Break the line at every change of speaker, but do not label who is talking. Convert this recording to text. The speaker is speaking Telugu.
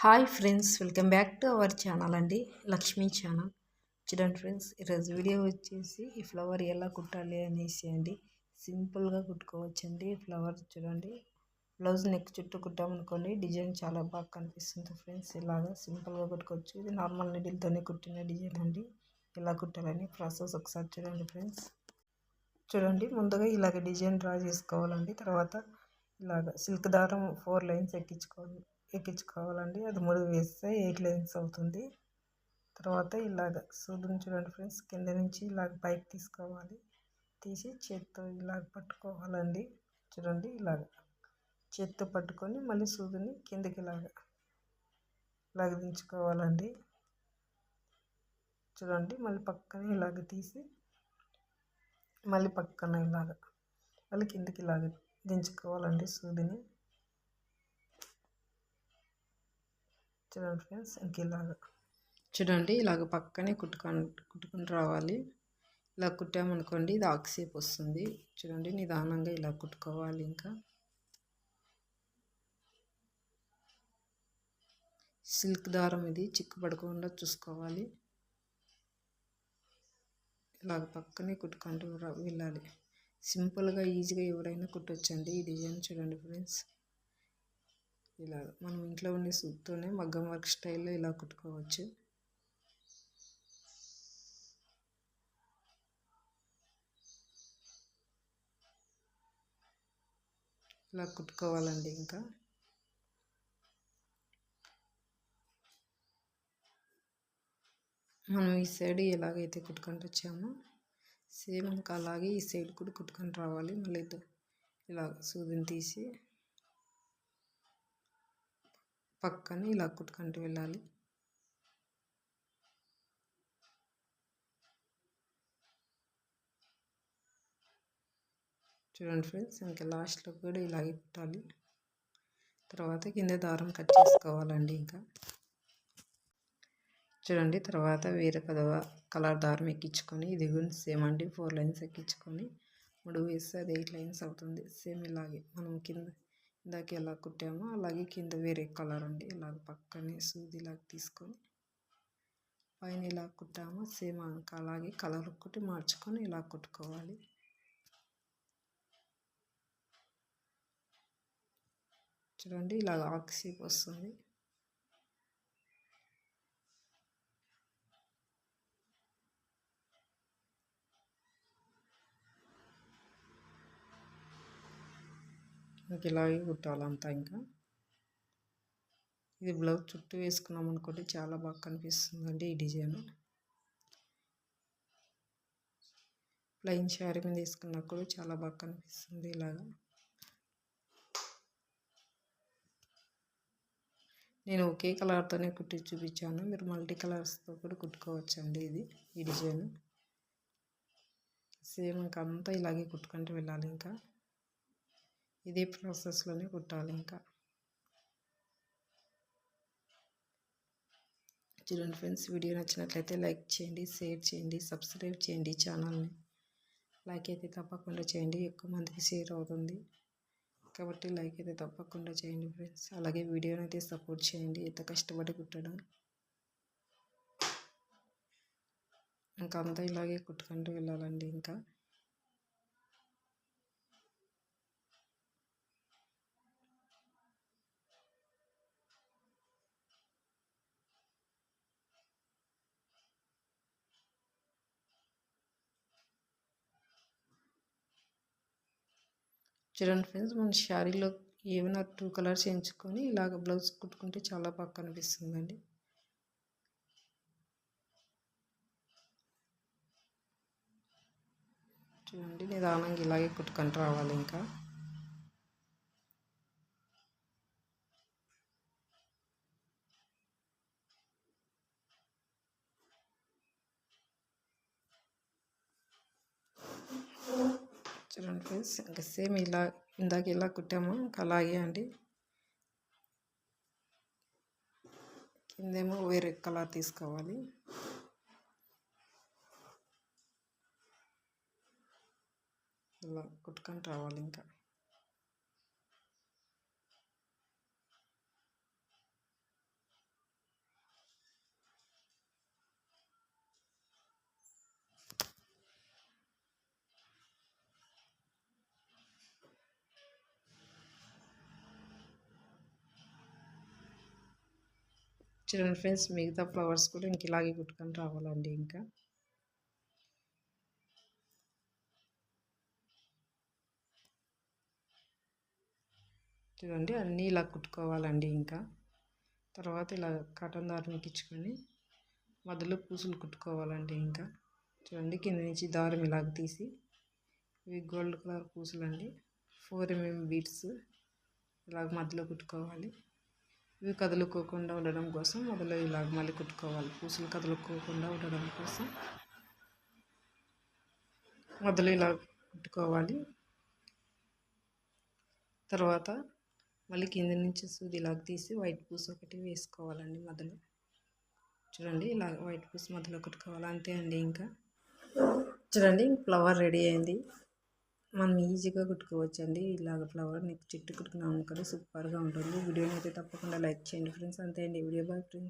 Hi friends welcome back to our channel అండి. లక్ష్మీ ఛానల్ చూడండి ఫ్రెండ్స్ ఈరోజు వీడియో వచ్చేసి ఈ ఫ్లవర్ ఎలా కుట్టాలి అనేసి అండి. సింపుల్గా కుట్టుకోవచ్చండి. ఫ్లవర్ చూడండి. బ్లౌజ్ నెక్ చుట్టూ కుట్టామనుకోండి డిజైన్ చాలా బాగా కనిపిస్తుంది ఫ్రెండ్స్ ఇలాగా సింపుల్గా కుట్టుకోవచ్చు. ఇది నార్మల్ నీడిల్తోనే కుట్టిన డిజైన్ అండి. ఎలా కుట్టాలని ప్రాసెస్ ఒకసారి చూడండి ఫ్రెండ్స్ చూడండి ముందుగా ఇలాగ డిజైన్ డ్రా చేసుకోవాలండి. తర్వాత ఇలాగ సిల్క్ దారం ఫోర్ లైన్స్ ఎక్కించుకోవాలి. ఎక్కించుకోవాలండి. అది మురుగు వేస్తే ఎయిట్ లైన్స్ అవుతుంది. తర్వాత ఇలాగ సూదుని చూడండి ఫ్రెండ్స్. కింద నుంచి ఇలాగ పైకి తీసుకోవాలి. తీసి చేత్తో ఇలాగ పట్టుకోవాలండి. చూడండి ఇలాగ. చేత్తో పట్టుకొని మళ్ళీ సూదుని కిందకి ఇలాగ ఇలాగ దించుకోవాలండి. చూడండి మళ్ళీ పక్కన ఇలాగ తీసి మళ్ళీ పక్కన ఇలాగ మళ్ళీ కిందకి ఇలాగ దించుకోవాలండి సూదిని. చూడండి ఫ్రెండ్స్ ఇంక ఇలాగ. చూడండి ఇలాగ పక్కనే కుట్టుకొని కుట్టుకుని రావాలి. ఇలా కుట్టామనుకోండి ఇది ఆక్సేప్ వస్తుంది. చూడండి నిదానంగా ఇలా కుట్టుకోవాలి ఇంకా. సిల్క్ దారం ఇది చిక్కు పడకుండా చూసుకోవాలి. ఇలాగ పక్కనే కుట్టుకుంటూ వెళ్ళాలి. సింపుల్గా ఈజీగా ఎవరైనా కుట్టొచ్చండి ఈ డిజైన్ చూడండి ఫ్రెండ్స్. ఇలా మనం ఇంట్లో ఉండే సూత్తోనే మగ్గం వర్క్ స్టైల్లో ఇలా కుట్టుకోవచ్చు. ఇలా కుట్టుకోవాలండి ఇంకా. మనం ఈ సైడ్ ఎలాగైతే కుట్టుకుంటూ వచ్చామో సేమ్ ఇంకా అలాగే ఈ సైడ్ కూడా కుట్టుకొని రావాలి. మళ్ళీ ఇలా సూదిని తీసి పక్కన ఇలా కుట్టుకుంటూ వెళ్ళాలి. చూడండి ఫ్రెండ్స్ ఇంకా లాస్ట్లో కూడా ఇలాగే కుట్టాలి తర్వాత కింద దారం కట్ చేసుకోవాలండి ఇంకా. చూడండి తర్వాత వేరే కదవ కలర్ దారం ఎక్కించుకొని ఇది కూడా సేమ్ అండి ఫోర్ లైన్స్ ఎక్కించుకొని మూడు వేస్తే అది ఎయిట్ లైన్స్ అవుతుంది సేమ్ ఇలాగే మనం కింద ఇందాక ఎలా కుట్టామో అలాగే కింద వేరే కలర్ అండి ఇలాగ పక్కనే సూది ఇలాగ తీసుకొని పైన ఇలా కుట్టామో. సేమ్ అలాగే కలర్ ఒక్కటి మార్చుకొని ఇలా కుట్టుకోవాలి. చూడండి ఇలాగ ఆక్సీప్ వస్తుంది. ఇంక ఇలాగే కుట్టాలంతా ఇంకా. ఇది బ్లౌజ్ చుట్టూ వేసుకున్నాం అనుకోండి చాలా బాగా కనిపిస్తుందండి ఈ డిజైన్. ప్లెయిన్ శారీ మీద వేసుకున్నప్పుడు చాలా బాగా కనిపిస్తుంది ఇలాగా. నేను ఒకే కలర్తోనే కుట్టి చూపించాను. మీరు మల్టీ కలర్స్తో కూడా కుట్టుకోవచ్చండి ఇది ఈ డిజైన్. సేమ్ ఇంకా అంతా ఇలాగే కుట్టుకుంటూ వెళ్ళాలి ఇంకా. ఇదే ప్రాసెస్లోనే కుట్టాలి ఇంకా. చూడండి ఫ్రెండ్స్ వీడియో నచ్చినట్లయితే లైక్ చేయండి షేర్ చేయండి సబ్స్క్రైబ్ చేయండి ఛానల్ని. లైక్ అయితే తప్పకుండా చేయండి ఎక్కువ మందికి షేర్ అవుతుంది. కాబట్టి లైక్ అయితే తప్పకుండా చేయండి ఫ్రెండ్స్. అలాగే వీడియోని అయితే సపోర్ట్ చేయండి ఎంత కష్టపడి కుట్టడం. ఇంకా అంతా ఇలాగే కుట్టుకుంటూ వెళ్ళాలండి ఇంకా. చూడండి ఫ్రెండ్స్ మన శారీలో ఏమైనా టూ కలర్స్ ఎంచుకొని ఇలాగ బ్లౌజ్ కుట్టుకుంటే చాలా బాగా కనిపిస్తుందండి. చూడండి నిదానంగా ఇలాగే కుట్టుకొని రావాలి ఇంకా. చూడండి ఫ్రెండ్స్ ఇంకా సేమ్ ఇలా ఇందాక ఇలా కుట్టాము ఇంకా అలాగే అండి. కిందేమో వేరే కలర్ తీసుకోవాలి. ఇలా కుట్టుకొని రావాలి ఇంకా. చూడండి ఫ్రెండ్స్ మిగతా ఫ్లవర్స్ కూడా ఇంక ఇలాగే కుట్టుకొని రావాలండి ఇంకా. చూడండి అన్నీ ఇలా కుట్టుకోవాలండి ఇంకా. తర్వాత ఇలా కాటన్ దారం ఎక్కించుకొని మధ్యలో పూసులు కుట్టుకోవాలండి ఇంకా. చూడండి కింద నుంచి దారం ఇలాగ తీసి ఇవి గోల్డ్ కలర్ పూసలు అండి ఫోర్ ఎంఎం బీట్స్ ఇలాగ మధ్యలో కుట్టుకోవాలి. ఇవి కదులుకోకుండా ఉండడం కోసం మొదలు ఇలాగ మళ్ళీ కుట్టుకోవాలి. పూసలు కదులుకోకుండా ఉండడం కోసం మొదలు ఇలా కుట్టుకోవాలి. తర్వాత మళ్ళీ కింద నుంచి సూది ఇలాగ తీసి వైట్ పూస్ ఒకటి వేసుకోవాలండి మొదలు చూడండి ఇలా వైట్ పూస్ మొదలు కుట్టుకోవాలి. అంతే అండి ఇంకా. చూడండి ఫ్లవర్ రెడీ అయింది. మనం ఈజీగా కుట్టుకోవచ్చు అండి ఇలాగ ఫ్లవర్ నీకు చుట్టూ కుట్టుకున్నాం అనుకోండి సూపర్గా ఉంటుంది. వీడియోని అయితే తప్పకుండా లైక్ చేయండి ఫ్రెండ్స్. అంతే అండి. Video bye friends.